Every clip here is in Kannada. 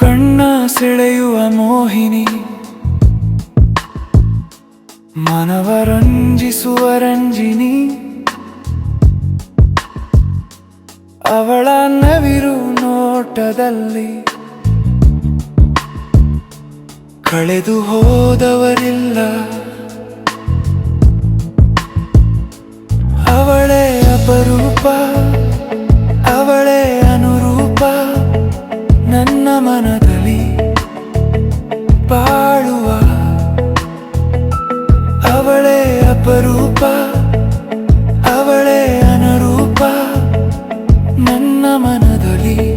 ಕಣ್ಣ ಸೆಳೆಯುವ ಮೋಹಿನಿ. ಮನವರಂಜಿಸುವ ರಂಜಿನಿ. ಅವಳ ನವಿರು ನೋಟದಲ್ಲಿ. ಕಳೆದು ಹೋದವರಿಲ್ಲ. ಅವಳೇ ಅಪರೂಪ. ಬಾಳುವ ಅವಳೇ ಅಪರೂಪ ಅವಳೇ ಅನರೂಪ ನನ್ನ ಮನದಲ್ಲಿ.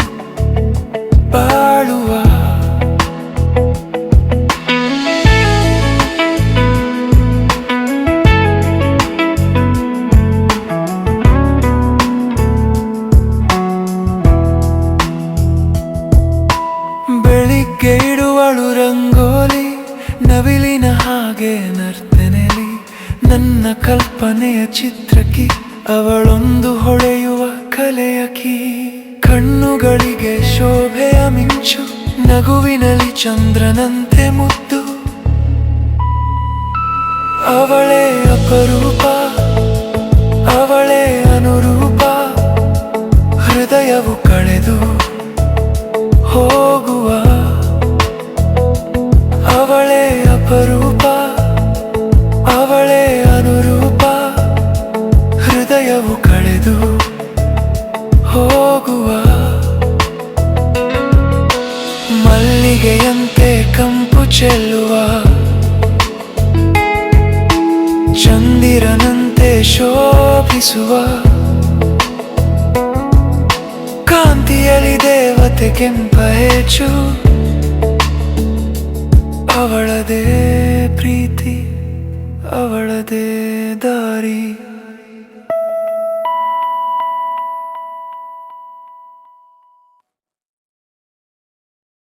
ಇಡುವಳು ರಂಗೋಲಿ, ನವಿಲಿನ ಹಾಗೆ ನರ್ತನೆಲಿ, ನನ್ನ ಕಲ್ಪನೆಯ ಚಿತ್ರಕ್ಕೆ ಅವಳೊಂದು ಹೊಳೆಯುವ ಕಲೆಯಕಿ ಕಣ್ಣುಗಳಿಗೆ ಶೋಭೆಯ ಮಿಂಚು, ನಗುವಿನಲ್ಲಿ ಚಂದ್ರನಂತೆ ಮುದ್ದು. ಅವಳೇ ಅಪರೂಪ, ಅವಳೇ ಅನುರೂಪ, ಹೃದಯವು ಕಳೆದು ಅಪರೂಪ, ಅವಳೇ ಅನುರೂಪ, ಹೃದಯವು ಕಳೆದು ಹೋಗುವ. ಮಲ್ಲಿಗೆಯಂತೆ ಕಂಪು ಚೆಲ್ಲುವ. ಚಂದಿರನಂತೆ ಶೋಭಿಸುವ. ಕಾಂತಿಯಲ್ಲಿ ದೇವತೆ ಕೆಂಪ ಹೆಚ್ಚು ಅವಳದೇ. ಅವಳದೇ ದಾರಿ.